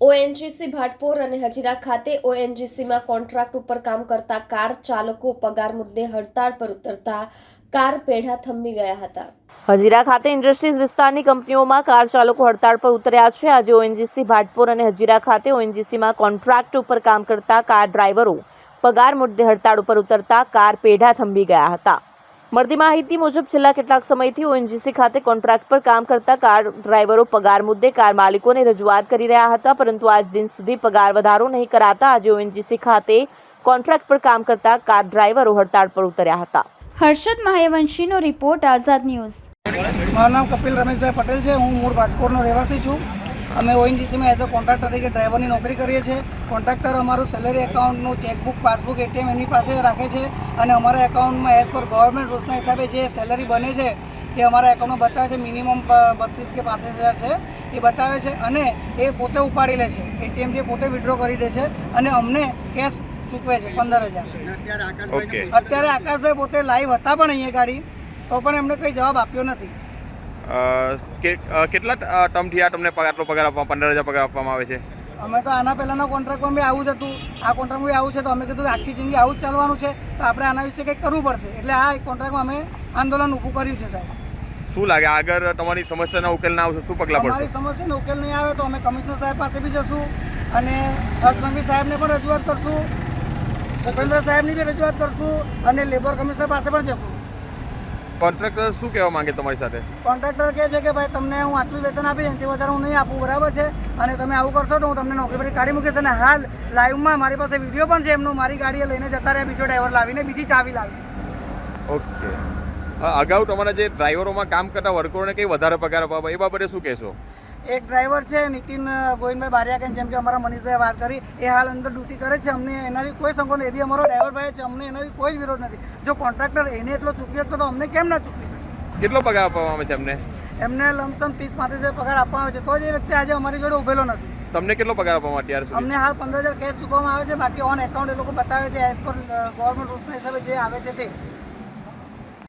ONGC Bhatpor અને હજીરા ખાતે ઓએનજીસીમાં contract ઉપર કામ કરતા કાર ચાલકો પગાર મુદ્દે હડતાળ પર ઉતરતા કાર પેઢા થંભી ગયા હતા. હજીરા ખાતે ઇન્ડસ્ટ્રીઝ વિસ્તારની કંપનીઓમાં કાર ચાલકો હડતાળ પર ઉતર્યા છે. આજે ઓએનજીસી ભાટપોર અને હજીરા ખાતે ઓએનજીસીમાં કોન્ટ્રાક્ટ ઉપર કામ કરતા કાર ડ્રાઈવરો પગાર મુદ્દે હડતાળ ઉપર ઉતરતા કાર પેઢા થંભી ગયા હતા. મળતી માહિતી મુજબ છેલ્લા કેટલાક સમયથી ઓએનજીસી ખાતે કોન્ટ્રાક્ટ પર કામ કરતા કાર ડ્રાઈવરો પગાર મુદ્દે કાર માલિકોને રજૂઆત કરી રહ્યા હતા પરંતુ આજ દિન સુધી પગાર વધારો નહીં કરાતા આજે ઓએનજીસી ખાતે કોન્ટ્રાક્ટ પર કામ કરતા કાર ડ્રાઈવરો હડતાળ પર ઉતર્યા હતા. હર્ષદ મહાયવંશીનો રિપોર્ટ આઝાદ ન્યૂઝ. મારું નામ કપિલ રમેશભાઈ પટેલ છે હું મૂળ રાજકોટનો રહેવાસી છું. અમે ઓએનજીસીમાં એઝ અ કોન્ટ્રાક્ટર તરીકે ડ્રાઈવરની નોકરી કરીએ છીએ. કોન્ટ્રાક્ટર અમારું સેલેરી એકાઉન્ટનું ચેકબુક પાસબુક એટીએમ એની પાસે રાખે છે અને અમારા એકાઉન્ટમાં એઝ પર ગવર્મેન્ટ રૂલ્સના હિસાબે જે સેલરી બને છે તે અમારા એકાઉન્ટમાં બતાવે છે. મિનિમમ બત્રીસ કે પાંત્રીસ હજાર છે એ બતાવે છે અને એ પોતે ઉપાડી લે છે. એટીએમ જે પોતે વિડ્રો કરી દે છે અને અમને કેશ ચૂકવે છે પંદર હજાર. અત્યારે આકાશભાઈ પોતે લાઈવ હતા પણ અહીંયા ગાડી તો પણ એમને કંઈ જવાબ આપ્યો નથી. કેટલા ટર્મથી આ તમને પગાર આટલો પગાર આપવા પંદર હજાર પગાર આપવામાં આવે છે? અમે તો આના પહેલાંના કોન્ટ્રાક્ટમાં બી આવું જ હતું. આ કોન્ટ્રાક્ટમાં બી આવું છે તો અમે કીધું આખી જિંદગી આવું જ ચાલવાનું છે. તો આપણે આના વિશે કંઈક કરવું પડશે. એટલે આ કોન્ટ્રાક્ટમાં અમે આંદોલન ઊભું કર્યું છે સાહેબ. શું લાગે? આગળ તમારી સમસ્યાના ઉકેલ ના આવશે શું પગલાં પડશે? તમારી સમસ્યાનો ઉકેલ નહીં આવે તો અમે કમિશનર સાહેબ પાસે બી જશું અને હર્ષ સાહેબને પણ રજૂઆત કરશું. સુખેન્દ્ર સાહેબની બી રજૂઆત કરશું અને લેબર કમિશનર પાસે પણ જશું. કોન્ટ્રાક્ટર શું કહેવા માંગે તમારી સાથે? કોન્ટ્રાક્ટર કહે છે કે ભાઈ તમને હું આટલું વેતન આપીશ એનાથી વધારે હું નહીં આપું. બરાબર છે? અને તમે આવું કરશો તો હું તમને નોકરી પરથી કાઢી મૂકીશ. અને હાલ લાઈવમાં મારી પાસે વીડિયો પણ છે એમનો. મારી ગાડીએ લઈને જતા રહ્યા બીજો ડ્રાઈવર લાવીને બીજી ચાવી લાવી. ઓકે અગાઉ તમારા જે ડ્રાઈવરોમાં કામ કરતા વર્કરોને કંઈ વધારે પગાર આપવા એ બાબતે શું કહેશો? એક ડ્રાઈવર છે નીતિન ગોવિંદભાઈ બારિયા કે જેમ કે અમારા મનીષભાઈ વાત કરી એ હાલ અંદર ડ્યુટી કરે છે. અમને એનાથી કોઈ સંકોચ. એ બી અમારો ડ્રાઈવર ભાઈ છે અમને એનાથી કોઈ જ વિરોધ નથી. જો કોન્ટ્રાક્ટર એને એટલો ચૂકવી હતો તો અમને કેમ ના ચૂકવી શકે? કેટલો પગાર આપવામાં આવે છે અમને એમને લમસમ ત્રીસ પાંત્રીસ હજાર પગાર આપવામાં આવે છે. તો જ એ વ્યક્તિ આજે અમારી જોડે ઉભેલો નથી. તમને કેટલો પગાર આપવામાં અત્યારે સુધી? અમને હાલ પંદર હજાર કેશ ચૂકવવામાં આવે છે. બાકી ઓન એકાઉન્ટ એ લોકો બતાવે છે એઝ પર ગવર્મેન્ટ રૂલ્સના હિસાબે જે આવે છે તે.